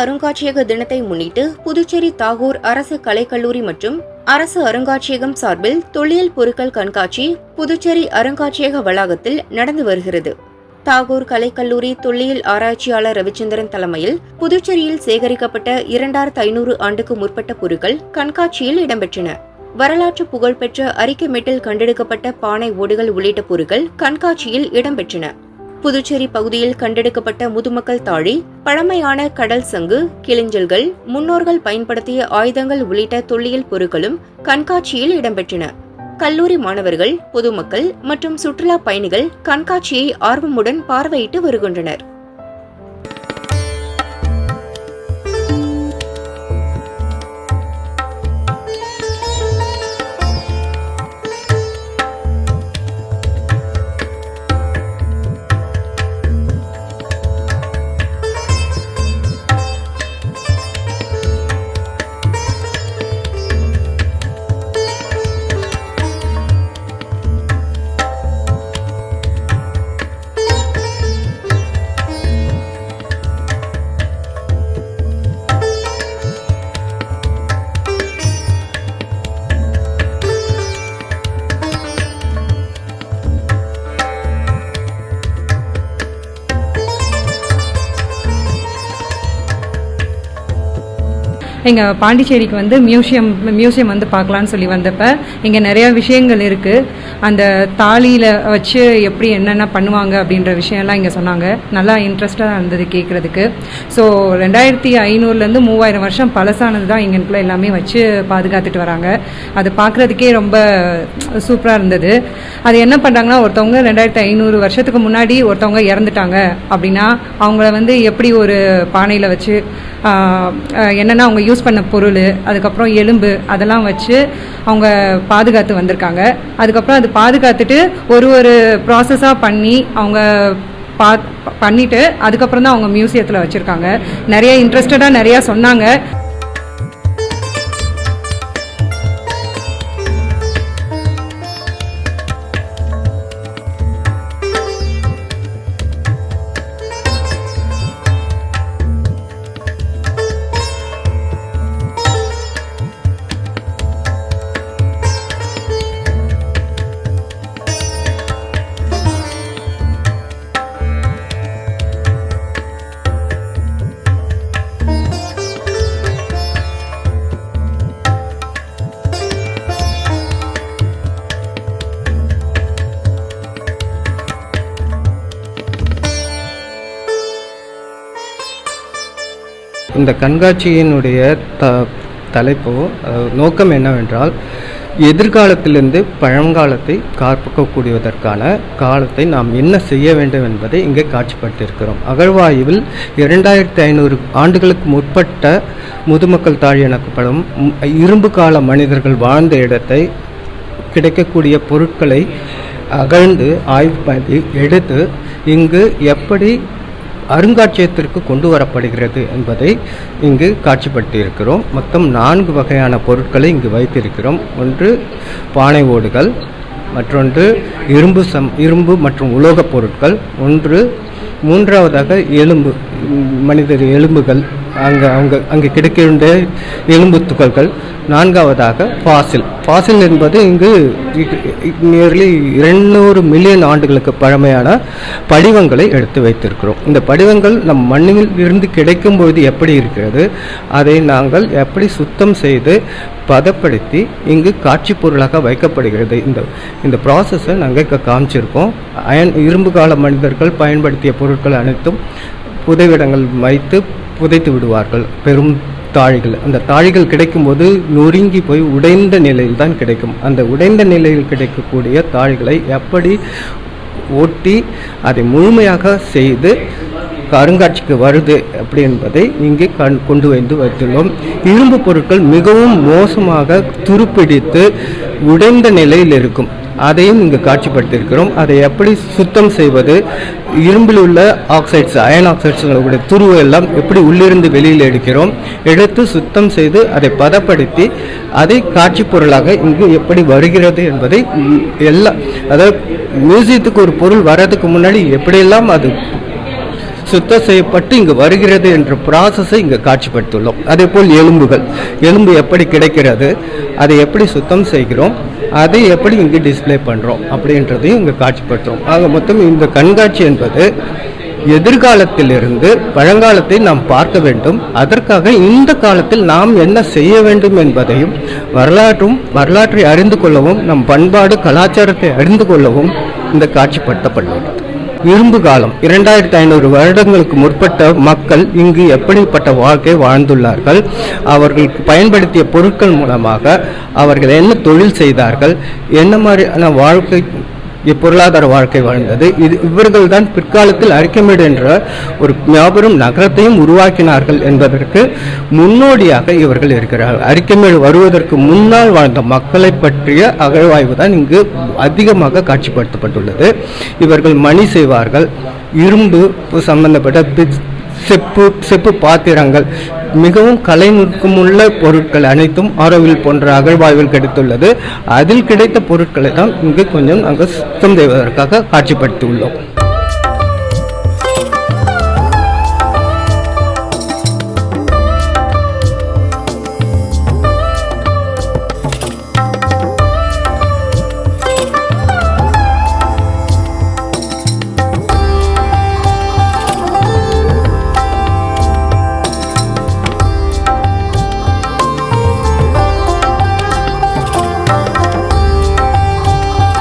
அருங்காட்சியக தினத்தை முன்னிட்டு புதுச்சேரி தாகூர் அரசு கலைக்கல்லூரி மற்றும் அரசு அருங்காட்சியகம் சார்பில் தொல்லியல் பொருட்கள் கண்காட்சி புதுச்சேரி அருங்காட்சியக வளாகத்தில் நடந்து வருகிறது. தாகூர் கலைக்கல்லூரி தொல்லியல் ஆராய்ச்சியாளர் ரவிச்சந்திரன் தலைமையில் புதுச்சேரியில் சேகரிக்கப்பட்ட இரண்டாயிரத்து ஐநூறு ஆண்டுக்கு முற்பட்ட பொருட்கள் கண்காட்சியில் இடம்பெற்றன. வரலாற்று புகழ்பெற்ற அரிக்கமெட்டில் கண்டெடுக்கப்பட்ட பானை ஓடுகள் உள்ளிட்ட பொருட்கள் கண்காட்சியில் இடம்பெற்றன. புதுச்சேரி பகுதியில் கண்டெடுக்கப்பட்ட முதுமக்கள் தாழி பழமையான கடல் சங்கு கிளிஞ்சல்கள் முன்னோர்கள் பயன்படுத்திய ஆயுதங்கள் உள்ளிட்ட தொல்லியல் பொருட்களும் கண்காட்சியில் இடம்பெற்றன. கல்லூரி மாணவர்கள் பொதுமக்கள் மற்றும் சுற்றுலா பயணிகள் கண்காட்சியை ஆர்வமுடன் பார்வையிட்டு வருகின்றனர். எங்கள் பாண்டிச்சேரிக்கு வந்து மியூசியம் மியூசியம் வந்து பார்க்கலான்னு சொல்லி வந்தப்போ இங்கே நிறையா விஷயங்கள் இருக்குது அந்த தாலியில் வச்சு எப்படி என்னென்ன பண்ணுவாங்க அப்படின்ற விஷயம்லாம் இங்கே சொன்னாங்க. நல்லா இன்ட்ரெஸ்டாக இருந்தது கேட்குறதுக்கு ஸோ ரெண்டாயிரத்தி ஐநூறுலேருந்து மூவாயிரம் வருஷம் பழசானது தான் இங்கனுக்குள்ள எல்லாமே வச்சு பாதுகாத்துட்டு வராங்க. அது பார்க்குறதுக்கே ரொம்ப சூப்பராக இருந்தது. அது என்ன பண்ணுறாங்கன்னா ஒருத்தவங்க ரெண்டாயிரத்தி ஐநூறு வருஷத்துக்கு முன்னாடி ஒருத்தவங்க இறந்துட்டாங்க அப்படின்னா அவங்கள வந்து எப்படி ஒரு பானையில் வச்சு என்னென்னா என்னென்ன அவங்க யூஸ் பண்ண பொருள் அதுக்கப்புறம் எலும்பு அதெல்லாம் வச்சு அவங்க பாதுகாத்து வந்திருக்காங்க. அதுக்கப்புறம் அது பாதுகாத்துட்டு ஒரு ஒரு ப்ராசஸாக பண்ணி அவங்க பா பண்ணிவிட்டு அதுக்கப்புறம் தான் அவங்க மியூசியத்தில் வச்சுருக்காங்க. நிறைய இன்ட்ரெஸ்டடாக நிறையா சொன்னாங்க. இந்த கண்காட்சியினுடைய த தலைப்போ நோக்கம் என்னவென்றால் எதிர்காலத்திலிருந்து பழங்காலத்தை காப்பாற்றக்கூடியதற்கான காலத்தை நாம் என்ன செய்ய வேண்டும் என்பதை இங்கே காட்சிப்படுத்தியிருக்கிறோம். அகழ்வாயுவில் இரண்டாயிரத்தி ஐநூறு ஆண்டுகளுக்கு முற்பட்ட முதுமக்கள் தாழ் எனப்படும் இரும்பு கால மனிதர்கள் வாழ்ந்த இடத்தை கிடைக்கக்கூடிய பொருட்களை அகழ்ந்து ஆய்வு பண்ணி எடுத்து இங்கு எப்படி அருங்காட்சியகத்திற்கு கொண்டு வரப்படுகிறது என்பதை இங்கு காட்சிப்படுத்தியிருக்கிறோம். மொத்தம் நான்கு வகையான பொருட்களை இங்கு வைத்திருக்கிறோம். ஒன்று பானை ஓடுகள் மற்றொன்று இரும்பு சம் இரும்பு மற்றும் உலோகப் பொருட்கள் ஒன்று மூன்றாவதாக எலும்பு மனிதர் எலும்புகள் அங்கே அங்கே அங்கே கிடைக்கின்ற எலும்பு துகள்கள். நான்காவதாக ஃபாசில். ஃபாசில் என்பது இங்கு நியர்லி இருநூறு மில்லியன் ஆண்டுகளுக்கு பழமையான படிவங்களை எடுத்து வைத்திருக்கிறோம். இந்த படிவங்கள் நம் மண்ணில் இருந்து கிடைக்கும் பொழுது எப்படி இருக்கிறது? அதை நாங்கள் எப்படி சுத்தம் செய்து பதப்படுத்தி இங்கு காட்சி பொருளாக வைக்கப்படுகிறது. இந்த இந்த ப்ராசஸை நாங்கள் இங்கே காமிச்சிருக்கோம். அயன் இரும்பு கால மனிதர்கள் பயன்படுத்திய பொருட்கள் அனைத்தும் புதைவிடங்கள் வைத்து புதைத்து விடுவார்கள். பெரும் தாழிகள். அந்த தாழிகள் கிடைக்கும்போது நொறுங்கி போய் உடைந்த நிலையில் தான் கிடைக்கும். அந்த உடைந்த நிலையில் கிடைக்கக்கூடிய தாழிகளை எப்படி ஓட்டி அதை முழுமையாக செய்து அருங்காட்சிக்கு வருது அப்படி என்பதை இங்கே கண் கொண்டு வந்து வைத்துள்ளோம். இரும்பு பொருட்கள் மிகவும் மோசமாக துருப்பிடித்து உடைந்த நிலையில் இருக்கும். அதையும் இங்கு காட்சிப்படுத்தியிருக்கிறோம். அதை எப்படி சுத்தம் செய்வது இரும்பில் உள்ள ஆக்சைட்ஸ் அயன் ஆக்சைட்ஸ்களுடைய துருவு எல்லாம் எப்படி உள்ளிருந்து வெளியில் எடுக்கிறோம் எடுத்து சுத்தம் செய்து அதை பதப்படுத்தி அதை காட்சி பொருளாக இங்கு எப்படி வருகிறது என்பதை எல்லாம் எல்லா அதாவது மியூசியத்துக்கு ஒரு பொருள் வர்றதுக்கு முன்னாடி எப்படியெல்லாம் அது சுத்தம் செய்யப்பட்டு இங்கு வருகிறது என்ற ப்ராசஸை இங்கு காட்சிப்படுத்தியுள்ளோம். அதே போல் எலும்புகள். எலும்பு எப்படி கிடைக்கிறது? அதை எப்படி சுத்தம் செய்கிறோம்? அதை எப்படி இங்கு டிஸ்ப்ளே பண்ணுறோம் அப்படின்றதையும் இங்கு காட்சிப்படுத்துகிறோம் ஆக மொத்தம் இந்த கண்காட்சி என்பது எதிர்காலத்திலிருந்து பழங்காலத்தை நாம் பார்க்க வேண்டும். அதற்காக இந்த காலத்தில் நாம் என்ன செய்ய வேண்டும் என்பதையும் வரலாற்றும் வரலாற்றை அறிந்து கொள்ளவும் நம் பண்பாடு கலாச்சாரத்தை அறிந்து கொள்ளவும் இந்த காட்சிப்படுத்தப்படுகிறது இரும்பு காலம். இரண்டாயிரத்தி ஐநூறு வருடங்களுக்கு முற்பட்ட மக்கள் இங்கு எப்படிப்பட்ட வாழ்க்கை வாழ்ந்துள்ளார்கள்? அவர்களுக்கு பயன்படுத்திய பொருட்கள் மூலமாக அவர்கள் என்ன தொழில் செய்தார்கள்? என்ன மாதிரியான வாழ்க்கை பொருளாதார வாழ்க்கை வாழ்ந்தது. இது இவர்கள் தான் பிற்காலத்தில் அரிக்கமேடு என்ற ஒரு மாபெரும் நகரத்தையும் உருவாக்கினார்கள் என்பதற்கு முன்னோடியாக இவர்கள் இருக்கிறார்கள் அரிக்கமேடு வருவதற்கு முன்னால் வாழ்ந்த மக்களை பற்றிய அகழ்வாய்வு தான் இங்கு அதிகமாக காட்சிப்படுத்தப்பட்டுள்ளது. இவர்கள் மணி செய்வார்கள். இரும்பு சம்பந்தப்பட்ட செப்பு செப்பு பாத்திரங்கள் மிகவும் கலைநுட்பமுள்ள பொருட்கள் அனைத்தும் ஆரோவில் போன்ற அகழ்வாய்வில் கிடைத்துள்ளது. அதில் கிடைத்த பொருட்களை தான் இங்கு கொஞ்சம் நாங்கள் சுத்தம் செய்வதற்காக காட்சிப்படுத்தியுள்ளோம்.